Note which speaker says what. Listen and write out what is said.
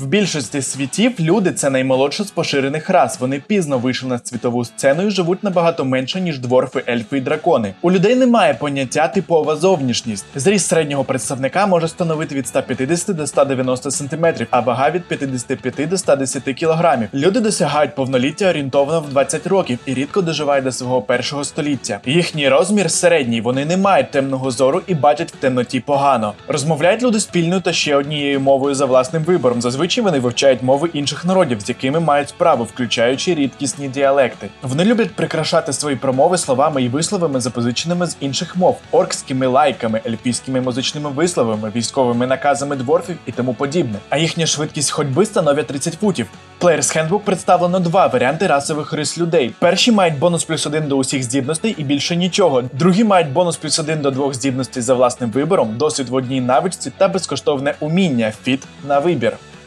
Speaker 1: В більшості світів люди це наймолодша з поширених рас. Вони пізно вийшли на світову сцену і живуть набагато менше, ніж дворфи, ельфи і дракони. У людей немає поняття типова зовнішність. Зріст середнього представника може становити від 150 до 190 см, а вага від 55 до 110 кг. Люди досягають повноліття орієнтовно в 20 років і рідко доживають до свого першого століття. Їхній розмір середній, вони не мають темного зору і бачать в темноті погано. Розмовляють люди спільною та ще однією мовою за власним вибором. Зазвичай вони вивчають мови інших народів, з якими мають справу, включаючи рідкісні діалекти. Вони люблять прикрашати свої промови словами і висловами, запозиченими з інших мов, оркськими лайками, ельфійськими музичними висловами, військовими наказами дворфів і тому подібне. А їхня швидкість ходьби становить 30 футів. Player's Handbook представлено два варіанти расових рис людей. Перші мають бонус плюс один до усіх здібностей і більше нічого. Другі мають бонус плюс один до двох здібностей за власним вибором, досвід в одній навичці та безкоштовне уміння фіт на вибір.